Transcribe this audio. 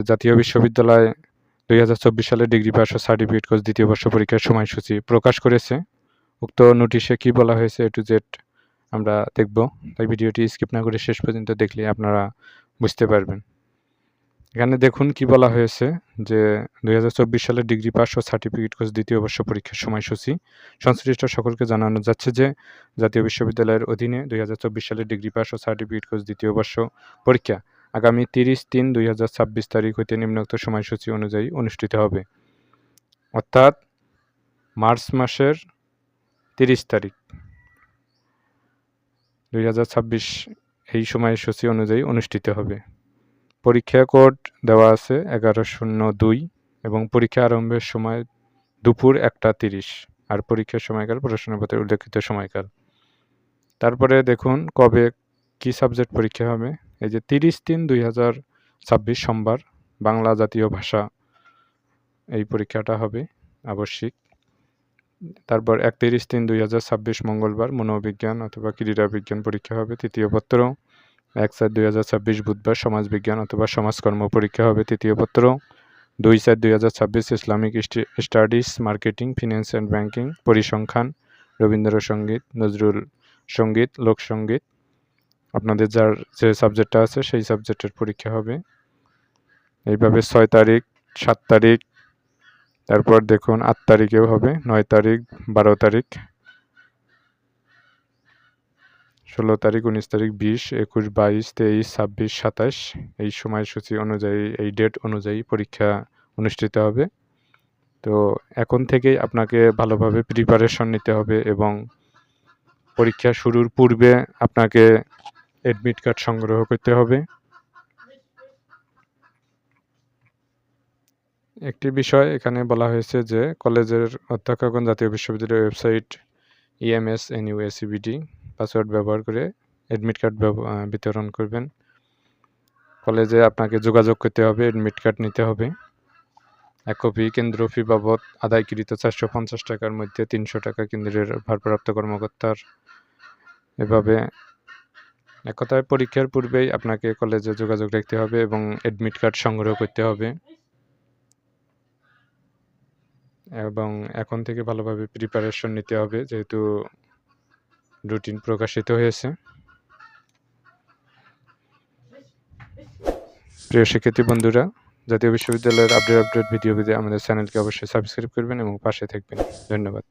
জাতীয় বিশ্ববিদ্যালয় দুই হাজার চব্বিশ সালে ডিগ্রি পাস ও সার্টিফিকেট কোর্স দ্বিতীয় বর্ষ পরীক্ষার সময়সূচি প্রকাশ করেছে। উক্ত নোটিশে কি বলা হয়েছে এ টু জেড আমরা দেখব। তাই ভিডিওটি স্কিপ না করে শেষ পর্যন্ত দেখলে আপনারা বুঝতে পারবেন। এখানে দেখুন কি বলা হয়েছে যে দুই হাজার চব্বিশ সালে ডিগ্রি পাস ও সার্টিফিকেট কোর্স দ্বিতীয় বর্ষ পরীক্ষার সময়সূচি সংশ্লিষ্ট সকলকে জানানো যাচ্ছে যে জাতীয় বিশ্ববিদ্যালয়ের অধীনে দুই হাজার চব্বিশ সালে ডিগ্রি পাস ও সার্টিফিকেট কোর্স দ্বিতীয় বর্ষ পরীক্ষা আগামী তিরিশ তিন দুই হাজার ছাব্বিশ তারিখ হইতে নিম্নোক্ত সময়সূচি অনুযায়ী অনুষ্ঠিত হবে। অর্থাৎ মার্চ মাসের তিরিশ তারিখ। দুই হাজার ছাব্বিশ এই সময়সূচি অনুযায়ী অনুষ্ঠিত হবে। পরীক্ষা কোড দেওয়া আছে এগারো শূন্য দুই এবং পরীক্ষা আরম্ভের সময় দুপুর একটা তিরিশ আর পরীক্ষার সময়কাল, প্রশ্নপত্রের উল্লেখিত সময়কাল। তারপরে দেখুন কবে কি সাবজেক্ট পরীক্ষা হবে। এই যে তিরিশ তিন দুই হাজার ছাব্বিশ সোমবার বাংলা জাতীয় ভাষা এই পরীক্ষাটা হবে আবশ্যিক। তারপর একত্রিশ তিন দুই হাজার ছাব্বিশ মঙ্গলবার মনোবিজ্ঞান অথবা ক্রীড়া বিজ্ঞান পরীক্ষা হবে। তৃতীয় পত্র, এক চার দুই হাজার ছাব্বিশ বুধবার সমাজবিজ্ঞান অথবা সমাজকর্ম পরীক্ষা হবে। তৃতীয় পত্র, দুই চার দুই হাজার ছাব্বিশ Islamic studies, marketing finance and banking, পরিসংখ্যান রবীন্দ্রসঙ্গীত নজরুল সংগীত লোকসঙ্গীত আপনাদের যার যে সাবজেক্টটা আছে, সেই সাবজেক্টের পরীক্ষা হবে। এইভাবে ছয় তারিখ, সাত তারিখ, তারপর দেখুন আট তারিখেও হবে, নয় তারিখ, বারো তারিখ। ষোলো তারিখ, উনিশ তারিখ, বিশ, একুশ, বাইশ, তেইশ, ছাব্বিশ, সাতাশ। এই সময়সূচি অনুযায়ী, এই ডেট অনুযায়ী পরীক্ষা অনুষ্ঠিত হবে। তো এখন থেকেই আপনাকে ভালোভাবে প্রিপারেশন নিতে হবে এবং পরীক্ষা শুরুর পূর্বে আপনাকে অ্যাডমিট কার্ড সংগ্রহ করতে হবে। একটি বিষয় এখানে বলা হয়েছে যে, কলেজের অধ্যক্ষগণ জাতীয় বিশ্ববিদ্যালয়ের ওয়েবসাইট ইএমএস এনইউএসিবিডি পাসওয়ার্ড ব্যবহার করে অ্যাডমিট কার্ড বিতরণ করবেন। কলেজে আপনাকে যোগাযোগ করতে হবে অ্যাডমিট কার্ড নিতে হবে। এক কপি কেন্দ্র ফি বাবদ আদায়কৃত চারশো পঞ্চাশ টাকার মধ্যে তিনশো টাকা কেন্দ্রের ভারপ্রাপ্ত কর্মকর্তার এভাবে এক কথায় পরীক্ষার পূর্বেই আপনাকে কলেজে যোগাযোগ রাখতে হবে এবং অ্যাডমিট কার্ড সংগ্রহ করতে হবে। এবং এখন থেকে ভালোভাবে প্রিপারেশন নিতে হবে, যেহেতু রুটিন প্রকাশিত হয়েছে। প্রিয় শিক্ষার্থী বন্ধুরা, জাতীয় বিশ্ববিদ্যালয়ের আপডেট আপডেট ভিডিও পেতে আমাদের চ্যানেলকে অবশ্যই সাবস্ক্রাইব করবেন এবং পাশে থাকবেন। ধন্যবাদ।